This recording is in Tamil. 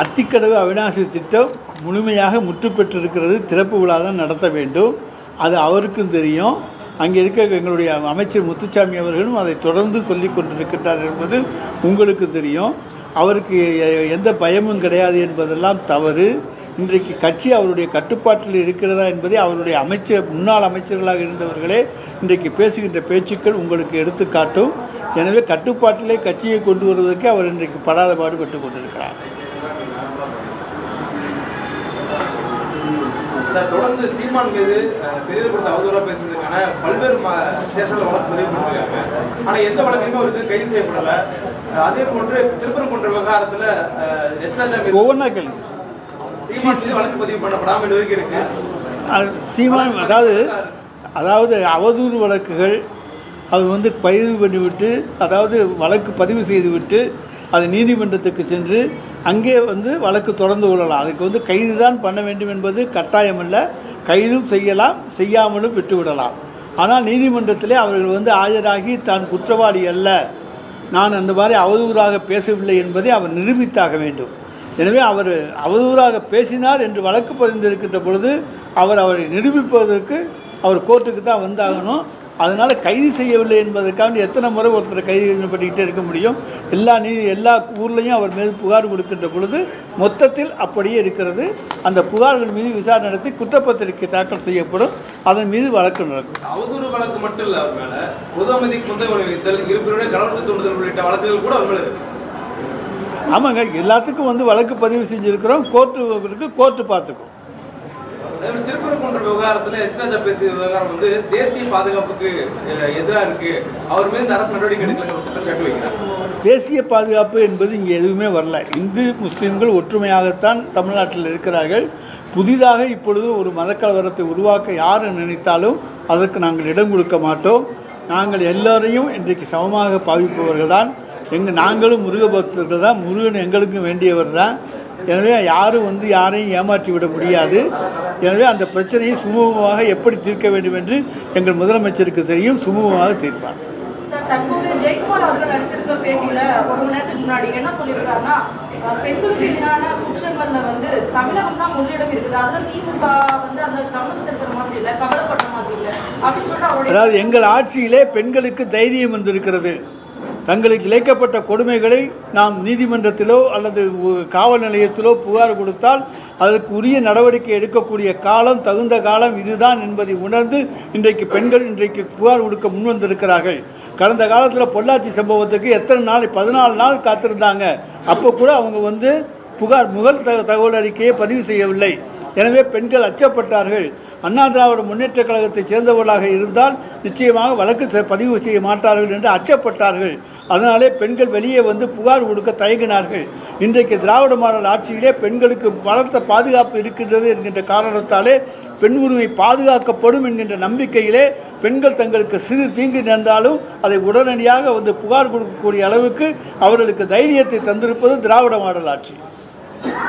அத்திக்கடவு அவிநாசி திட்டம் முழுமையாக முற்று பெற்றிருக்கிறது. திறப்பு விழா தான் நடத்த வேண்டும். அது அவருக்கும் தெரியும். அங்கே இருக்க எங்களுடைய அமைச்சர் முத்துச்சாமி அவர்களும் அதை தொடர்ந்து சொல்லி கொண்டிருக்கின்றார் என்பது உங்களுக்கு தெரியும். அவருக்கு எந்த பயமும் கிடையாது என்பதெல்லாம் தவறு. இன்றைக்கு கட்சி அவருடைய கட்டுப்பாட்டில் இருக்கிறதா என்பதை அவருடைய அமைச்சர் முன்னாள் அமைச்சர்களாக இருந்தவர்களே இன்றைக்கு பேசுகின்ற பேச்சுக்கள் உங்களுக்கு எடுத்துக்காட்டும். எனவே கட்டுப்பாட்டிலே கட்சியை கொண்டு வருவதற்கு அவர் இன்றைக்கு படாத பாடுபட்டு கொண்டிருக்கிறார். சார் தொடர்ந்து சீமான் மீது பேசுறதுக்கான பல்வேறு ம- ஸ்டேஷன்ல வழக்கு பதிவு பண்ணிருக்காங்க. ஆனா எந்த வழக்கையுமே அவருக்கு கைது செய்யப்படல. அஹ், அதே போன்று திருப்பரங்குன்ற விவகாரத்துல அஹ், எச் ராஜா மீது ஒவ்வொன்றா கேள்வி சீமான் அது சீமான் அதாவது அதாவது அவதூறு வழக்குகள் அது வந்து பதிவு பண்ணிவிட்டு அதாவது வழக்கு பதிவு செய்துவிட்டு அது நீதிமன்றத்துக்கு சென்று அங்கே வந்து வழக்கு தொடர்ந்து கொள்ளலாம். அதுக்கு வந்து கைது தான் பண்ண வேண்டும் என்பது கட்டாயமல்ல. கைதும் செய்யலாம் செய்யாமலும் விட்டுவிடலாம். ஆனால் நீதிமன்றத்திலே அவர்கள் வந்து ஆஜராகி தான் குற்றவாளி அல்ல. நான் அந்த மாதிரி அவதூறாக பேசவில்லை என்பதை அவர் நிரூபித்தாக வேண்டும். எனவே அவர் அவதூறாக பேசினார் என்று வழக்கு பதிந்திருக்கின்ற பொழுது அவர் அவரை நிரூபிப்பதற்கு அவர் கோர்ட்டுக்கு தான் வந்தாகணும். அதனால் கைது செய்யவில்லை என்பதற்காக எத்தனை முறை ஒருத்தரை கைது பண்ணிக்கிட்டே இருக்க முடியும். எல்லா நீதி எல்லா ஊர்லேயும் அவர் மீது புகார் கொடுக்கின்ற பொழுது மொத்தத்தில் அப்படியே இருக்கிறது. அந்த புகார்கள் மீது விசாரணை நடத்தி குற்றப்பத்திரிகை தாக்கல் செய்யப்படும். அதன் மீது வழக்கு நடக்கும். அவதூறு வழக்கு மட்டும் இல்ல அவர் மேல பொது அமைதிக்கு முந்தைய விளைவித்தல் இருப்பினுடைய கடவுள் தூண்டுதல் உள்ளிட்ட வழக்குகள் கூட அவர் இருக்கு. ஆமாங்க எல்லாத்துக்கும் வந்து வழக்கு பதிவு செஞ்சுருக்கிறோம். கோர்ட்டு கோர்ட்டு பார்த்துக்கும் திருப்பரங்குன்ற விவகாரத்துல எச் ராஜா பேசிய விவகாரம் வந்து தேசிய பாதுகாப்புக்கு இருக்கு. அவர் மீது இந்த அரசு நடவடிக்கை எடுக்கல குற்றச்சாட்டு வைக்கிறார். தேசிய பாதுகாப்பு என்பது இங்கே எதுவுமே வரல. இந்து முஸ்லீம்கள் ஒற்றுமையாகத்தான் தமிழ்நாட்டில் இருக்கிறார்கள். புதிதாக இப்பொழுது ஒரு மதக்கலவரத்தை உருவாக்க யார் நினைத்தாலும் அதற்கு நாங்கள் இடம் கொடுக்க மாட்டோம். நாங்கள் எல்லோரையும் இன்றைக்கு சமமாக பாவிப்பவர்கள் தான் எங்கள் நாங்களும் முருக பக்தர்கள் தான். முருகன் எங்களுக்கும் வேண்டியவர் தான். எனவே யாரும் வந்து யாரையும் ஏமாற்றி விட முடியாது. எனவே அந்த பிரச்சனையை சுமூகமாக எப்படி தீர்க்க வேண்டும் என்று எங்கள் முதலமைச்சருக்கு தெரியும். சுமூகமாக தீர்ப்பார். சார் தற்போது ஜெயக்குமார் அவர்கள் அளித்திருக்கிற பேட்டியில ஒரு மணி நேரத்துக்கு முன்னாடி என்ன சொல்லியிருக்காருன்னா அஹ், பெண்களுக்கு எதிரான குற்றங்கள்ல வந்து தமிழகம் தான் முதலிடம் இருக்குது. அதுல திமுக வந்து அதுல கவனம் செலுத்துற மாதிரி இல்லை கவலைப்படுற மாதிரி இல்லை அப்படின்னு சொல்லிட்டு அவருடைய அதாவது எங்கள் ஆட்சியிலே பெண்களுக்கு தைரியம் வந்திருக்கிறது. தங்களுக்கு இழைக்கப்பட்ட கொடுமைகளை நாம் நீதிமன்றத்திலோ அல்லது காவல் நிலையத்திலோ புகார் கொடுத்தால் அதற்கு உரிய நடவடிக்கை எடுக்கக்கூடிய காலம் தகுந்த காலம் இதுதான் என்பதை உணர்ந்து இன்றைக்கு பெண்கள் இன்றைக்கு புகார் கொடுக்க முன்வந்திருக்கிறார்கள் கடந்த காலத்தில் பொள்ளாச்சி சம்பவத்துக்கு எத்தனை நாள் பதினாலு நாள் காத்திருந்தாங்க. அப்போ கூட அவங்க வந்து புகார் முகல் தக தகவல் அறிக்கையை பதிவு செய்யவில்லை. எனவே பெண்கள் அச்சப்பட்டார்கள். அண்ணா திராவிட முன்னேற்ற கழகத்தைச் சேர்ந்தவர்களாக இருந்தால் நிச்சயமாக வழக்கு செ- பதிவு செய்ய மாட்டார்கள் என்று அச்சப்பட்டார்கள். அதனாலே பெண்கள் வெளியே வந்து புகார் கொடுக்க தயங்கினார்கள். இன்றைக்கு திராவிட மாடல் ஆட்சியிலே பெண்களுக்கு பலத்த பாதுகாப்பு இருக்கின்றது என்கின்ற காரணத்தாலே பெண் உரிமை பாதுகாக்கப்படும் என்கின்ற நம்பிக்கையிலே பெண்கள் தங்களுக்கு சிறு தீங்கு நேர்ந்தாலும் அதை உடனடியாக வந்து புகார் கொடுக்கக்கூடிய அளவுக்கு அவர்களுக்கு தைரியத்தை தந்திருப்பது திராவிட மாடல் ஆட்சி.